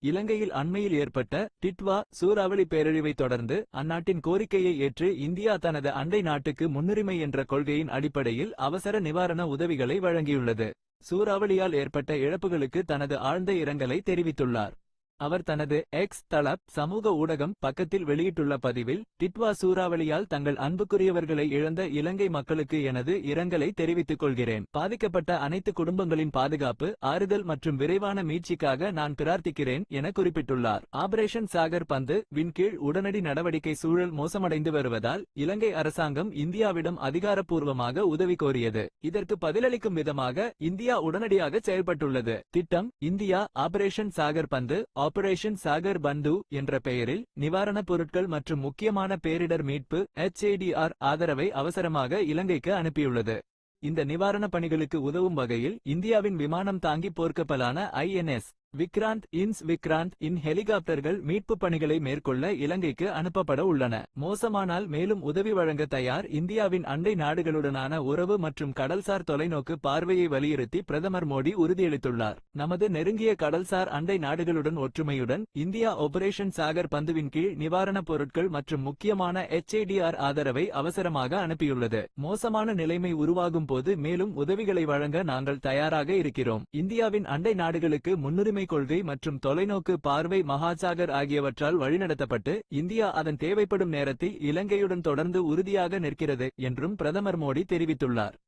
இலங்கையில் அண்மையில் ஏற்பட்ட டிட்வா சூறாவளி பேரழிவைத் தொடர்ந்து அந்நாட்டின் கோரிக்கையை ஏற்று இந்தியா தனது அண்டை நாட்டுக்கு முன்னுரிமை என்ற கொள்கையின் அடிப்படையில் அவசர நிவாரண உதவிகளை வழங்கியுள்ளது. சூறாவளியால் ஏற்பட்ட இழப்புகளுக்கு தனது ஆழ்ந்த இரங்கலை தெரிவித்துள்ளார். அவர் தனது எக்ஸ் தளப் சமூக ஊடகம் பக்கத்தில் வெளியிட்டுள்ள பதிவில் டிட்வா சூறாவளியால் தங்கள் அன்புக்குரியவர்களை இழந்த இலங்கை மக்களுக்கு எனது இரங்கலை தெரிவித்துக் கொள்கிறேன். பாதிக்கப்பட்ட அனைத்து குடும்பங்களின் பாதுகாப்பு ஆறுதல் மற்றும் விரைவான மீட்சிக்காக நான் பிரார்த்திக்கிறேன் என குறிப்பிட்டுள்ளார். ஆபரேஷன் சாகர் பந்து விண்கீழ் உடனடி நடவடிக்கை சூழல் மோசமடைந்து வருவதால் இலங்கை அரசாங்கம் இந்தியாவிடம் அதிகாரப்பூர்வமாக உதவி கோரியது. இதற்கு பதிலளிக்கும் விதமாக இந்தியா உடனடியாக செயல்பட்டுள்ளது. திட்டம் இந்தியா ஆபரேஷன் சாகர் பந்து ஆபரேஷன் சாகர் பந்து என்ற பெயரில் நிவாரணப் பொருட்கள் மற்றும் முக்கியமான பேரிடர் மீட்பு எச்ஏடிஆர் ஆதரவை அவசரமாக இலங்கைக்கு அனுப்பியுள்ளது. இந்த நிவாரணப் பணிகளுக்கு உதவும் வகையில் இந்தியாவின் விமானம் தாங்கி போர்க்கப்பலான ஐஎன்எஸ் விக்ராந்த் இன்ஸ் விக்ராந்த் இன் ஹெலிகாப்டர்கள் மீட்பு பணிகளை மேற்கொள்ள இலங்கைக்கு அனுப்பப்பட உள்ளன. மோசமானால் மேலும் உதவி வழங்க தயார் இந்தியாவின் அண்டை நாடுகளுடனான உறவு மற்றும் கடல்சார் தொலைநோக்கு பார்வையை வலியுறுத்தி பிரதமர் மோடி உறுதியளித்துள்ளார். நமது நெருங்கிய கடல்சார் அண்டை நாடுகளுடன் ஒற்றுமையுடன் இந்தியா ஆபரேஷன் சாகர் பந்துவின் கீழ் நிவாரணப் பொருட்கள் மற்றும் முக்கியமான எச்ஏடிஆர் ஆதரவை அவசரமாக அனுப்பியுள்ளது. மோசமான நிலைமை உருவாகும் போது மேலும் உதவிகளை வழங்க நாங்கள் தயாராக இருக்கிறோம். இந்தியாவின் அண்டை நாடுகளுக்கு முன்னுரிமை கொள்கை மற்றும் தொலைநோக்கு பார்வை மகாசாகர் ஆகியவற்றால் வழிநடத்தப்பட்டு இந்தியா அதன் தேவைப்படும் நேரத்தில் இலங்கையுடன் தொடர்ந்து உறுதியாக நிற்கிறது என்றும் பிரதமர் மோடி தெரிவித்துள்ளார்.